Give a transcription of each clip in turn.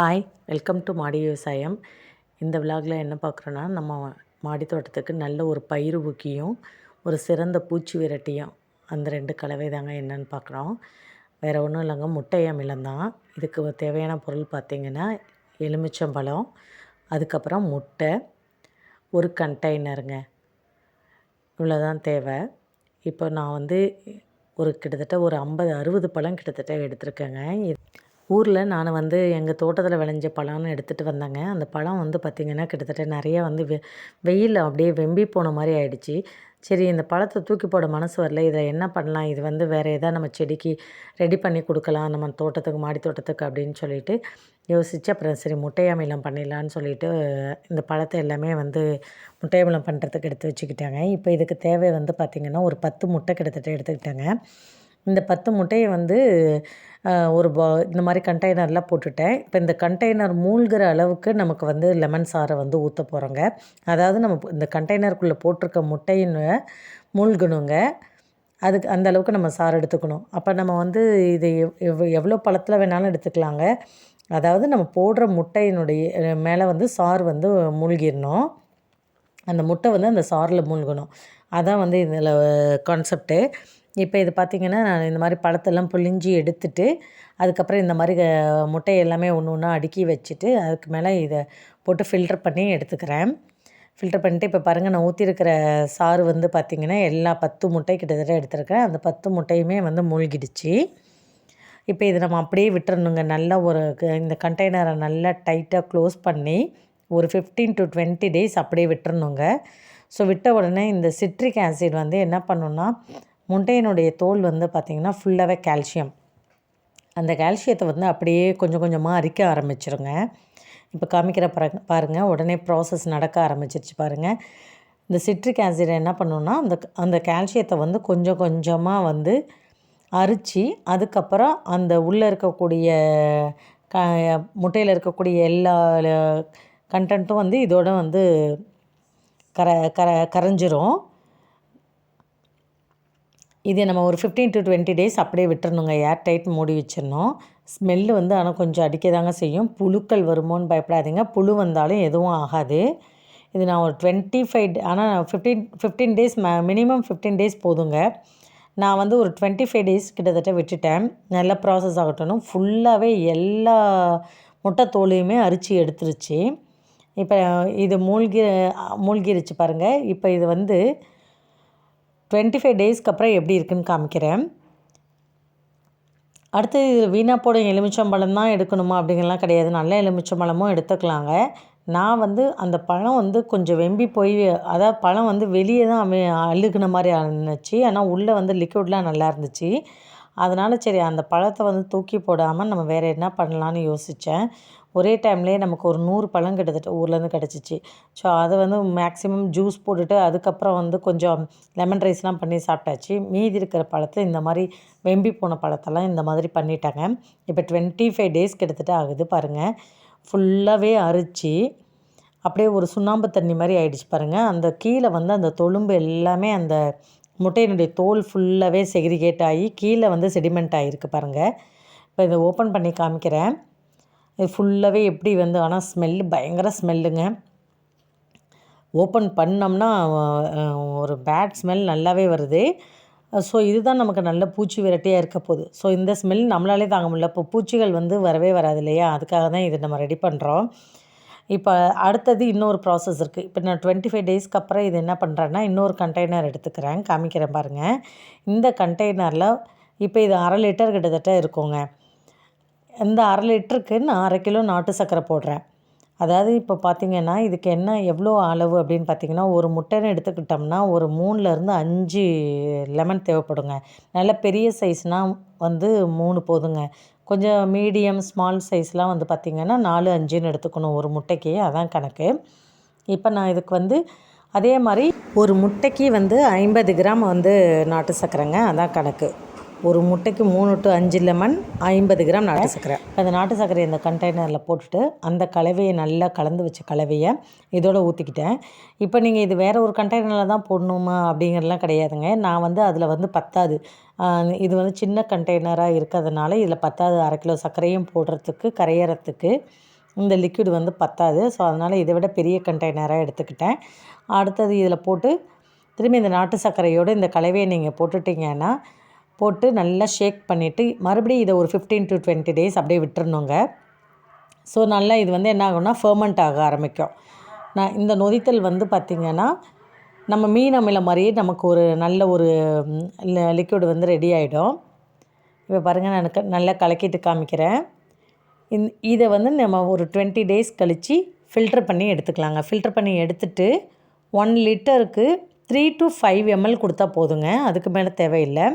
Hi welcome to மாடி விவசாயம் இந்த விலாகில் என்ன பார்க்குறோன்னா நம்ம மாடி தோட்டத்துக்கு நல்ல ஒரு பயிர் ஊக்கியும் ஒரு சிறந்த பூச்சி விரட்டியும் அந்த ரெண்டு கலவை தாங்க என்னன்னு பார்க்குறோம். வேறு ஒன்றும் இல்லைங்க முட்டை அமிலம் தான். இதுக்கு தேவையான பொருள் பார்த்திங்கன்னா எலுமிச்சம்பழம் அதுக்கப்புறம் முட்டை ஒரு கண்டெய்னருங்க இவ்வளோ தான் தேவை. இப்போ நான் வந்து ஒரு கிட்டத்தட்ட ஒரு ஐம்பது அறுபது பழம் கிட்டத்தட்ட எடுத்திருக்கேங்க. ஊரில் நான் வந்து எங்கள் தோட்டத்தில் விளைஞ்ச பழம்னு எடுத்துகிட்டு வந்தேங்க. அந்த பழம் வந்து பார்த்திங்கன்னா கிட்டத்தட்ட நிறைய வந்து வெ வெயிலில் அப்படியே வெம்பி போன மாதிரி ஆயிடுச்சு. சரி இந்த பழத்தை தூக்கி போட மனசு வரல. இதை என்ன பண்ணலாம்? இது வந்து வேறு எதாவது நம்ம செடிக்கு ரெடி பண்ணி கொடுக்கலாம். நம்ம தோட்டத்துக்கு மாடி தோட்டத்துக்கு அப்படின்னு சொல்லிட்டு யோசித்து அப்புறம் சரி முட்டையாமிலம் பண்ணிடலான்னு சொல்லிட்டு இந்த பழத்தை எல்லாமே வந்து முட்டையாமிலம் பண்ணுறதுக்கு எடுத்து வச்சுக்கிட்டாங்க. இப்போ இதுக்கு தேவை வந்து பார்த்திங்கன்னா ஒரு பத்து முட்டை கிட்டத்தட்ட எடுத்துக்கிட்டாங்க. இந்த பத்து முட்டையை வந்து ஒரு பா இந்த மாதிரி கண்டெய்னரில் போட்டுட்டேன். இப்போ இந்த கண்டெய்னர் மூழ்கிற அளவுக்கு நமக்கு வந்து லெமன் சாறை வந்து ஊற்ற போகிறோங்க அதாவது நம்ம இந்த கண்டெய்னருக்குள்ளே போட்டிருக்க முட்டையின் மூழ்கணுங்க. அதுக்கு அந்த அளவுக்கு நம்ம சாறு எடுத்துக்கணும். அப்போ நம்ம வந்து இது எவ் எவ்வளோ பழத்தில் வேணாலும் எடுத்துக்கலாங்க. அதாவது நம்ம போடுற முட்டையினுடைய மேலே வந்து சாறு வந்து மூழ்கிடணும் அந்த முட்டை வந்து அந்த சாரில் மூழ்கணும். அதான் வந்து இதில் கான்செப்ட்டு இப்போ இது பார்த்திங்கன்னா நான் இந்த மாதிரி பழத்தெல்லாம் புழிஞ்சி எடுத்துட்டு அதுக்கப்புறம் இந்த மாதிரி முட்டை எல்லாமே ஒன்று ஒன்றா அடுக்கி வச்சுட்டு அதுக்கு மேலே இதை போட்டு ஃபில்டர் பண்ணி எடுத்துக்கிறேன். ஃபில்டர் பண்ணிட்டு இப்போ பாருங்கள் நான் ஊற்றிருக்கிற சாறு வந்து பார்த்திங்கன்னா எல்லா பத்து முட்டை கிட்டத்தட்ட எடுத்துருக்கேன் அந்த பத்து முட்டையுமே வந்து மூழ்கிடுச்சு. இப்போ இதை நம்ம அப்படியே விட்டுறணுங்க. நல்லா ஒரு இந்த கண்டெய்னரை நல்லா டைட்டாக க்ளோஸ் பண்ணி ஒரு ஃபிஃப்டீன் டு டுவெண்ட்டி டேஸ் அப்படியே விட்டுறணுங்க. ஸோ விட்ட உடனே இந்த சிட்ரிக் ஆசிட் வந்து என்ன பண்ணுன்னா முட்டையினுடைய தோல் வந்து பார்த்திங்கன்னா ஃபுல்லாகவே கால்சியம் அந்த கால்சியத்தை வந்து அப்படியே கொஞ்சம் கொஞ்சமாக அரிக்க ஆரம்பிச்சிருங்க. இப்போ காமிக்கிற பாருங்க. பாருங்கள் உடனே ப்ராசஸ் நடக்க ஆரம்பிச்சிருச்சு பாருங்கள் இந்த சிட்ரிக் ஆசிட் என்ன பண்ணுன்னா அந்த அந்த கால்சியத்தை வந்து கொஞ்சம் கொஞ்சமாக வந்து அரித்து அதுக்கப்புறம் அந்த உள்ளே இருக்கக்கூடிய க முட்டையில் இருக்கக்கூடிய எல்லா கண்டென்ட்டும் வந்து இதோட வந்து கர கர கரைஞ்சிரும். இதை நம்ம ஒரு ஃபிஃப்டீன் டு டுவெண்ட்டி டேஸ் அப்படியே விட்டுறணுங்க. ஏர் டைட் மூடி வச்சிடணும். ஸ்மெல்லு வந்து ஆனால் கொஞ்சம் அடிக்க தாங்க செய்யும். புழுக்கள் வருமோன்னு பயப்படாதீங்க. புழு வந்தாலும் எதுவும் ஆகாது. இது நான் ஒரு டுவெண்ட்டி ஃபைவ் ஆனால் ஃபிஃப்டீன் ஃபிஃப்டீன் டேஸ் ம மினிமம் ஃபிஃப்டீன் டேஸ் போதுங்க. நான் வந்து ஒரு டுவெண்ட்டி ஃபைவ் டேஸ் கிட்டத்தட்ட விட்டுட்டேன். நல்ல ப்ராசஸ் ஆகட்டும். ஃபுல்லாகவே எல்லா முட்டை தோலையுமே அரிச்சு எடுத்துருச்சு. இப்போ இது மூழ்கி மூழ்கிருச்சு பாருங்கள் இப்போ இது வந்து டுவெண்ட்டி ஃபைவ் டேஸ்க்கு அப்புறம் எப்படி இருக்குதுன்னு காமிக்கிறேன். அடுத்து வீணாக போடும் எலுமிச்சம்பழம் தான் எடுக்கணுமா அப்படிங்கலாம் கிடையாது. நல்ல எலுமிச்சம்பழமும் எடுத்துக்கலாங்க. நான் வந்து அந்த பழம் வந்து கொஞ்சம் வெம்பி போய் அதாவது பழம் வந்து வெளியே தான் அழுகுன மாதிரி இருந்துச்சு. ஆனால் உள்ளே வந்து லிக்விட்லாம் நல்லா இருந்துச்சு. அதனால் சரி அந்த பழத்தை வந்து தூக்கி போடாமல் நம்ம வேறு என்ன பண்ணலான்னு யோசித்தேன் ஒரே டைம்லேயே நமக்கு ஒரு நூறு பழம் கிட்டத்தட்ட ஊர்லேருந்து கிடச்சிச்சு. ஸோ அதை வந்து மேக்ஸிமம் ஜூஸ் போட்டுட்டு அதுக்கப்புறம் வந்து கொஞ்சம் லெமன் ரைஸ்லாம் பண்ணி சாப்பிட்டாச்சு. மீதி இருக்கிற பழத்தை இந்த மாதிரி வெம்பி போன பழத்தெல்லாம் இந்த மாதிரி பண்ணிட்டாங்க. இப்போ டுவெண்ட்டி ஃபைவ் டேஸ் கிட்டத்தட்ட ஆகுது பாருங்கள் ஃபுல்லாகவே அரிச்சு அப்படியே ஒரு சுண்ணாம்பு தண்ணி மாதிரி ஆயிடுச்சு பாருங்கள் அந்த கீழே வந்து அந்த தொழும்பு எல்லாமே அந்த முட்டையினுடைய தோல் ஃபுல்லாகவே செக்ரிகேட் ஆகி கீழே வந்து செடிமெண்ட் ஆகிருக்கு பாருங்கள் இப்போ இதை ஓப்பன் பண்ணி காமிக்கிறேன். இது ஃபுல்லாகவே எப்படி வந்து ஆனால் ஸ்மெல்லு பயங்கர ஸ்மெல்லுங்க ஓப்பன் பண்ணோம்னா ஒரு பேட் ஸ்மெல் நல்லாவே வருது. ஸோ இதுதான் நமக்கு நல்ல பூச்சி விரட்டியாக இருக்க போகுது. ஸோ இந்த ஸ்மெல் நம்மளாலே தாங்க முடியல. இப்போ பூச்சிகள் வந்து வரவே வராது இல்லையா? அதுக்காக தான் இது நம்ம ரெடி பண்ணுறோம் இப்போ அடுத்தது இன்னொரு ப்ராசஸ் இருக்குது இப்போ நான் டுவெண்ட்டி ஃபைவ் டேஸ்க்கு அப்புறம் இது என்ன பண்ணுறேன்னா இன்னொரு கண்டெய்னர் எடுத்துக்கிறேன். காமிக்கிறேன் பாருங்கள் இந்த கண்டெய்னரில் இப்போ இது அரை லிட்டர் கிட்டத்தட்ட இருக்குங்க. இந்த அரை லிட்டருக்கு நான் அரை கிலோ நாட்டு சர்க்கரை போடுறேன். அதாவது இப்போ பார்த்திங்கன்னா இதுக்கு என்ன எவ்வளோ அளவு அப்படின்னு பார்த்திங்கன்னா ஒரு முட்டைன்னு எடுத்துக்கிட்டோம்னா ஒரு மூணுலேருந்து அஞ்சு லெமன் தேவைப்படுங்க. நல்ல பெரிய சைஸ்னால் வந்து மூணு போதுங்க. கொஞ்சம் மீடியம் ஸ்மால் சைஸ்லாம் வந்து பார்த்திங்கன்னா நாலு அஞ்சுன்னு எடுத்துக்கணும் ஒரு முட்டைக்கு. அதான் கணக்கு. இப்போ நான் இதுக்கு வந்து அதே மாதிரி ஒரு முட்டைக்கு வந்து ஐம்பது கிராம் வந்து நாட்டு சர்க்கரைங்க. அதான் கணக்கு. ஒரு முட்டைக்கு மூணு டு அஞ்சு லெமன் ஐம்பது கிராம் நாட்டு சர்க்கரை. அந்த நாட்டு சர்க்கரை இந்த கண்டெய்னரில் போட்டுட்டு அந்த கலவையை நல்லா கலந்து வச்ச கலவையை இதோட ஊற்றிக்கிட்டேன் இப்போ நீங்கள் இது வேறு ஒரு கண்டெய்னரில் தான் போடணுமா அப்படிங்கிறலாம் கிடையாதுங்க. நான் வந்து அதில் வந்து பத்தாது. இது வந்து சின்ன கண்டெய்னராக இருக்கிறதுனால இதில் பத்தாது. அரை கிலோ சர்க்கரையும் போடுறதுக்கு கரையிறதுக்கு இந்த லிக்விட் வந்து பத்தாது. ஸோ அதனால் இதை விட பெரிய கண்டெய்னராக எடுத்துக்கிட்டேன். அடுத்தது இதில் போட்டு திரும்பி இந்த நாட்டு சர்க்கரையோடு இந்த கலவையை நீங்கள் போட்டுட்டிங்கன்னா போட்டு நல்லா ஷேக் பண்ணிவிட்டு மறுபடியும் இதை ஒரு ஃபிஃப்டீன் டு டுவெண்ட்டி டேஸ் அப்படியே விட்டுருணுங்க ஸோ நல்லா இது வந்து என்ன ஆகும்னா ஃபர்மெண்ட் ஆக ஆரம்பிக்கும். நான் இந்த நொதித்தல் வந்து பார்த்திங்கன்னா நம்ம மீன் அமில மாதிரியே நமக்கு ஒரு நல்ல ஒரு லிக்விட் வந்து ரெடி ஆகிடும் இப்போ பாருங்கள் நான் க- நல்லா கலக்கிட்டு காமிக்கிறேன். இந் இதை வந்து நம்ம ஒரு டுவெண்ட்டி டேஸ் கழித்து ஃபில்டர் பண்ணி எடுத்துக்கலாங்க. ஃபில்டர் பண்ணி எடுத்துட்டு ஒன் லிட்டருக்கு த்ரீ டு ஃபைவ் எம்எல் கொடுத்தா போதுங்க. அதுக்கு மேலே தேவையில்லை.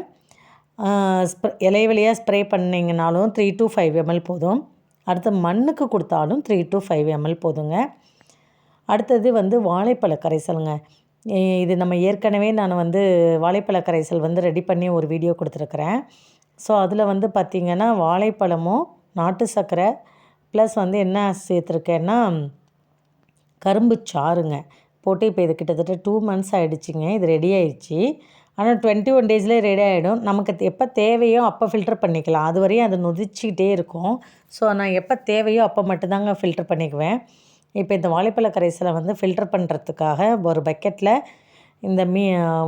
ஸ்ப்ரே இலை வழியாக ஸ்ப்ரே பண்ணிங்கனாலும் த்ரீ டு ஃபைவ் எம்எல் போதும். அடுத்து மண்ணுக்கு கொடுத்தாலும் த்ரீ டு ஃபைவ் எம்எல் போதுங்க. அடுத்தது வந்து வாழைப்பழ கரைசலுங்க. இது நம்ம ஏற்கனவே நான் வந்து வாழைப்பழ கரைசல் வந்து ரெடி பண்ணி ஒரு வீடியோ கொடுத்துருக்குறேன். ஸோ அதில் வந்து பார்த்திங்கன்னா வாழைப்பழமும் நாட்டு சர்க்கரை ப்ளஸ் வந்து என்ன சேர்த்துருக்கேன்னா கரும்பு சாறுங்க. போட்டு இப்போ இது கிட்டத்தட்ட டூ மந்த்ஸ் ஆகிடுச்சிங்க இது ரெடி ஆயிடுச்சு ஆனால் டுவெண்ட்டி ஒன் டேஸ்லேயே ரெடி ஆகிடும் நமக்கு எப்போ தேவையோ அப்போ ஃபில்டர் பண்ணிக்கலாம். அது வரையும் அது நொதிச்சிக்கிட்டே இருக்கும். ஸோ நான் எப்போ தேவையோ அப்போ மட்டும்தாங்க ஃபில்டர் பண்ணிக்குவேன். இப்போ இந்த வாழைப்பழ கரைசலை வந்து ஃபில்டர் பண்ணுறதுக்காக ஒரு பக்கெட்டில் இந்த மீ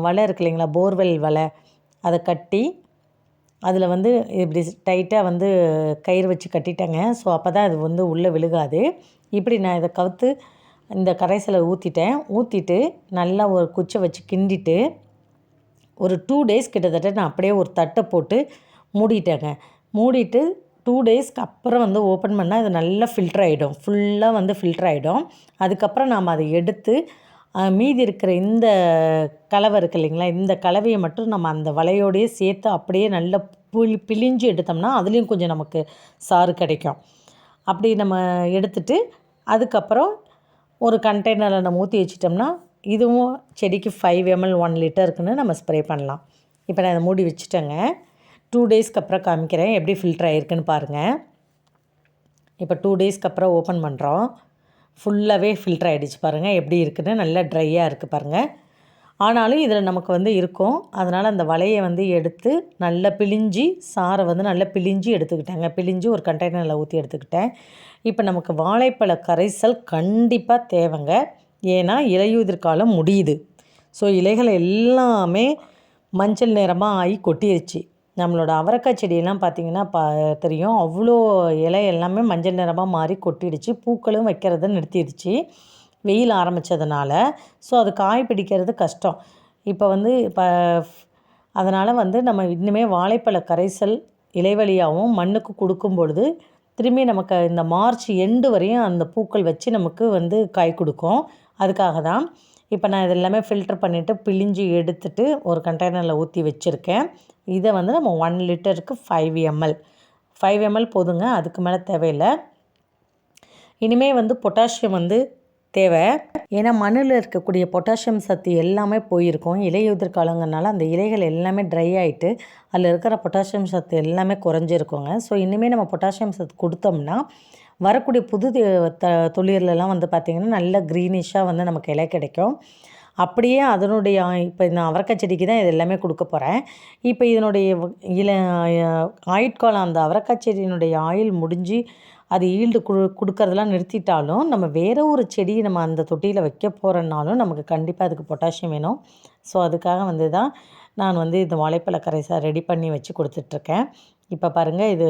வலை இருக்கு இல்லைங்களா? போர்வெல் வலை. அதை கட்டி அதில் வந்து இப்படி டைட்டாக வந்து கயிறு வச்சு கட்டிட்டேங்க. ஸோ அப்போ தான் அது வந்து உள்ளே விழுகாது. இப்படி நான் இதை கவுத்து இந்த கரைசலை ஊற்றிட்டேன் ஊற்றிட்டு நல்லா ஒரு குச்சை வச்சு கிண்டிட்டு ஒரு டூ டேஸ் கிட்டத்தட்ட நான் அப்படியே ஒரு தட்டை போட்டு மூடிட்டேங்க. மூடிட்டு டூ டேஸ்க்கு அப்புறம் வந்து ஓப்பன் பண்ணால் அது நல்லா ஃபில்டர் ஆகிடும் ஃபுல்லாக வந்து ஃபில்டர் ஆகிடும் அதுக்கப்புறம் நாம் அதை எடுத்து மீதி இருக்கிற இந்த கலவை இருக்கு இல்லைங்களா இந்த கலவையை மட்டும் நம்ம அந்த வலையோடையே சேர்த்து அப்படியே நல்லா புளி பிழிஞ்சு எடுத்தோம்னா அதுலேயும் கொஞ்சம் நமக்கு சாறு கிடைக்கும். அப்படி நம்ம எடுத்துட்டு அதுக்கப்புறம் ஒரு கண்டெய்னரில் நம்ம ஊற்றி வச்சிட்டோம்னா இதுவும் செடிக்கு ஃபைவ் எம்எல் ஒன் லிட்டருக்குன்னு நம்ம ஸ்ப்ரே பண்ணலாம். இப்போ நான் இதை மூடி வச்சுட்டேங்க. டூ டேஸ்க்கு அப்புறம் காமிக்கிறேன். எப்படி ஃபில்டர் ஆகிருக்குன்னு பாருங்கள் இப்போ டூ டேஸ்க்கு அப்புறம் ஓப்பன் பண்ணுறோம் ஃபுல்லாகவே ஃபில்டர் ஆகிடுச்சு பாருங்கள் எப்படி இருக்குதுன்னு நல்லா ட்ரையாக இருக்குது பாருங்கள் ஆனாலும் இதில் நமக்கு வந்து இருக்கும். அதனால் அந்த வலையை வந்து எடுத்து நல்லா பிழிஞ்சி சாரை வந்து நல்லா பிழிஞ்சி எடுத்துக்கிட்டேங்க. பிழிஞ்சி ஒரு கண்டெய்னரில் ஊற்றி எடுத்துக்கிட்டேன். இப்போ நமக்கு வாழைப்பழ கரைசல் கண்டிப்பாக தேவைங்க. ஏன்னா இலையுதிர் காலம் முடியுது. ஸோ இலைகள் எல்லாமே மஞ்சள் நிறமாக ஆகி கொட்டிருச்சு. நம்மளோட அவரக்காய் செடியெல்லாம் பார்த்திங்கன்னா பா தெரியும். அவ்வளோ இலை எல்லாமே மஞ்சள் நிறமாக மாறி கொட்டிடுச்சு. பூக்களும் வைக்கிறத நிறுத்திடுச்சு. வெயில் ஆரம்பித்ததுனால ஸோ அது காய் பிடிக்கிறது கஷ்டம். இப்போ வந்து இப்போ அதனால் வந்து நம்ம இன்னுமே வாழைப்பழ கரைசல் இலைவழியாகவும் மண்ணுக்கு கொடுக்கும் பொழுது திரும்பி நமக்கு இந்த மார்ச் எண்டு வரையும் அந்த பூக்கள் வச்சு நமக்கு வந்து காய் கொடுக்கும். அதுக்காக தான் இப்போ நான் இது எல்லாமே ஃபில்டர் பண்ணிவிட்டு பிழிஞ்சு எடுத்துட்டு ஒரு கண்டெய்னரில் ஊற்றி வச்சுருக்கேன். இதை வந்து நம்ம ஒன் லிட்டருக்கு ஃபைவ் எம்எல் ஃபைவ் எம்எல் போதுங்க அதுக்கு மேலே தேவையில்லை. இனிமேல் வந்து பொட்டாசியம் வந்து தேவை. ஏன்னா மண்ணில் இருக்கக்கூடிய பொட்டாசியம் சத்து எல்லாமே போயிருக்கும். இலையுதிர் காலங்கனால அந்த இலைகள் எல்லாமே ட்ரை ஆகிட்டு அதில் இருக்கிற பொட்டாசியம் சத்து எல்லாமே குறைஞ்சிருக்குங்க. ஸோ இனிமேல் நம்ம பொட்டாசியம் சத்து கொடுத்தோம்னா வரக்கூடிய புது த துளிர்லலாம் வந்து பார்த்திங்கன்னா நல்ல க்ரீனிஷாக வந்து நமக்கு இலை கிடைக்கும். அப்படியே அதனுடைய இப்போ நான் அவரக்காய் செடிக்கு தான் இது எல்லாமே கொடுக்க போகிறேன் இப்போ இதனுடைய இல ஆயுட்காலம் அந்த அவரக்காய் செடியினுடைய ஆயில் முடிஞ்சு அது ஈல்டு கொடு கொடுக்கறதெல்லாம் நிறுத்திட்டாலும் நம்ம வேறு ஒரு செடி நம்ம அந்த தொட்டியில் வைக்க போகிறனாலும் நமக்கு கண்டிப்பாக அதுக்கு பொட்டாசியம் வேணும். ஸோ அதுக்காக வந்து தான் நான் வந்து இந்த வாழைப்பழ கரைசல் ரெடி பண்ணி வச்சு கொடுத்துட்ருக்கேன். இப்போ பாருங்கள் இது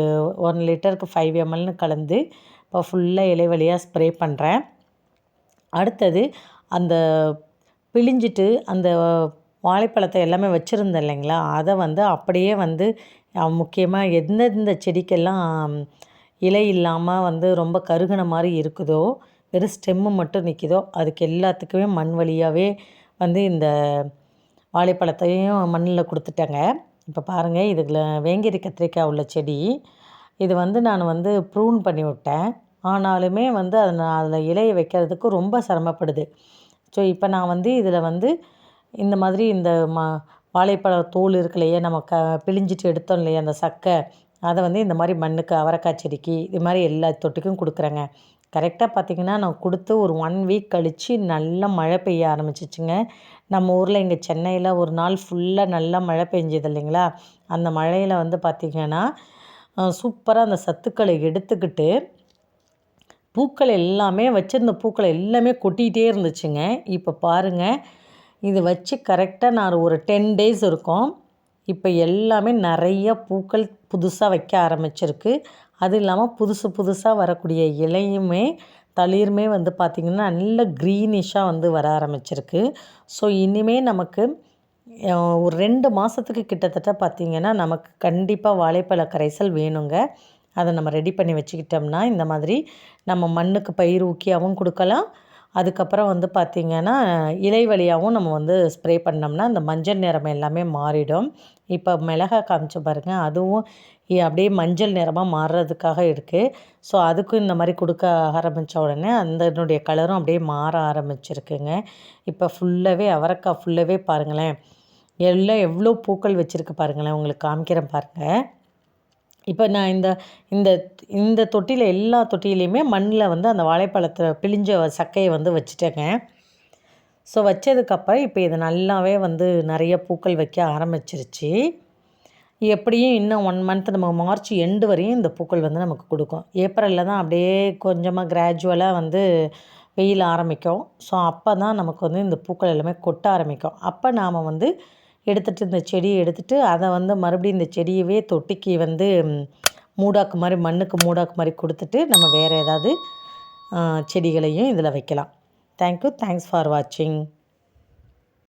ஒன் லிட்டருக்கு ஃபைவ் எம்எல்னு கலந்து இப்போ ஃபுல்லாக இலை வழியாக ஸ்ப்ரே பண்ணுறேன் அடுத்தது அந்த பிழிஞ்சிட்டு அந்த வாழைப்பழத்தை எல்லாமே வச்சுருந்தேன் இல்லைங்களா? அதை வந்து அப்படியே வந்து முக்கியமாக எந்தெந்த செடிக்கெல்லாம் இலை இல்லாமல் வந்து ரொம்ப கருகின மாதிரி இருக்குதோ வெறும் ஸ்டெம்மு மட்டும் நிற்கிதோ அதுக்கு எல்லாத்துக்குமே மண் வழியாகவே வந்து இந்த வாழைப்பழத்தையும் மண்ணில் கொடுத்துட்டேங்க. இப்போ பாருங்கள் இதில் வேங்கிரி கத்திரிக்காய் உள்ள செடி. இது வந்து நான் வந்து ப்ரூன் பண்ணி விட்டேன். ஆனாலுமே வந்து அதை நான் அதில் இலையை வைக்கிறதுக்கு ரொம்ப சிரமப்படுது. ஸோ இப்போ நான் வந்து இதில் வந்து இந்த மாதிரி இந்த ம வாழைப்பழ தோல் இருக்கு இல்லையா நம்ம க பிழிஞ்சிட்டு எடுத்தோம் இல்லையா அந்த சக்கை அதை வந்து இந்த மாதிரி மண்ணுக்கு அவரைக்காய் செடிக்கு இது மாதிரி எல்லா தொட்டிக்கும் கொடுக்குறேங்க. கரெக்டாக பார்த்திங்கன்னா நான் கொடுத்து ஒரு ஒன் வீக் கழித்து நல்லா மழை பெய்ய ஆரம்பிச்சிச்சுங்க. நம்ம ஊரில் இங்கே சென்னையில் ஒரு நாள் ஃபுல்லாக நல்லா மழை பெஞ்சது இல்லைங்களா? அந்த மழையில் வந்து பார்த்திங்கன்னா சூப்பராக அந்த சத்துக்களை எடுத்துக்கிட்டு பூக்கள் எல்லாமே வச்சுருந்த பூக்களை எல்லாமே கொட்டிகிட்டே இருந்துச்சுங்க. இப்போ பாருங்கள் இது வச்சு கரெக்டாக நான் ஒரு டென் டேஸ் இருக்கும். இப்போ எல்லாமே நிறைய பூக்கள் புதுசாக வைக்க ஆரம்பிச்சிருக்கு. அது இல்லாமல் புதுசு புதுசாக வரக்கூடிய இலையுமே தளிருமே வந்து பார்த்திங்கன்னா நல்ல க்ரீனிஷாக வந்து வர ஆரம்பிச்சிருக்கு. ஸோ இனிமேல் நமக்கு ஒரு ரெண்டு மாதத்துக்கு கிட்டத்தட்ட பார்த்திங்கன்னா நமக்கு கண்டிப்பாக வாழைப்பழ கரைசல் வேணுங்க. அதை நம்ம ரெடி பண்ணி வச்சுக்கிட்டோம்னா இந்த மாதிரி நம்ம மண்ணுக்கு பயிர் ஊக்கியாகவும் கொடுக்கலாம். அதுக்கப்புறம் வந்து பார்த்திங்கன்னா இலை வழியாகவும் நம்ம வந்து ஸ்ப்ரே பண்ணோம்னா அந்த மஞ்சள் நிறம் எல்லாமே மாறிடும். இப்போ மிளகா காமிச்சு பாருங்கள் அதுவும் அப்படியே மஞ்சள் நிறமாக மாறுறதுக்காக இருக்குது ஸோ அதுக்கும் இந்த மாதிரி கொடுக்க ஆரம்பித்த உடனே அதனுடைய கலரும் அப்படியே மாற ஆரம்பிச்சிருக்குங்க. இப்போ ஃபுல்லாகவே அவரைக்காய் ஃபுல்லாகவே பாருங்களேன். எல்லாம் எவ்வளோ பூக்கள் வச்சுருக்கு பாருங்களேன் உங்களுக்கு காமிக்கிறேன் பாருங்கள் இப்போ நான் இந்த இந்த இந்த தொட்டியில் எல்லா தொட்டிலையுமே மண்ணில் வந்து அந்த வாழைப்பழத்தில் பிழிஞ்ச சக்கையை வந்து வச்சுட்டேங்க. ஸோ வச்சதுக்கப்புறம் இப்போ இது நல்லாவே வந்து நிறைய பூக்கள் வைக்க ஆரம்பிச்சிருச்சு. எப்படியும் இன்னும் ஒன் மந்த் நம்ம மார்ச் எண்டு வரையும் இந்த பூக்கள் வந்து நமக்கு கொடுக்கும். ஏப்ரலில் தான் அப்படியே கொஞ்சமாக கிராஜுவலாக வந்து வெயில் ஆரம்பிக்கும். ஸோ அப்போ தான் நமக்கு வந்து இந்த பூக்கள் எல்லாமே கொட்ட ஆரம்பிக்கும். அப்போ நாம் வந்து எடுத்துகிட்டு இந்த செடியை எடுத்துகிட்டு அதை வந்து மறுபடியும் இந்த செடியவே தொட்டிக்கு வந்து மூடாக்கு மாதிரி மண்ணுக்கு மூடாக்கு மாதிரி கொடுத்துட்டு நம்ம வேறு ஏதாவது செடிகளையும் இதில் வைக்கலாம். தேங்க்யூ தேங்க்ஸ் ஃபார் வாட்சிங்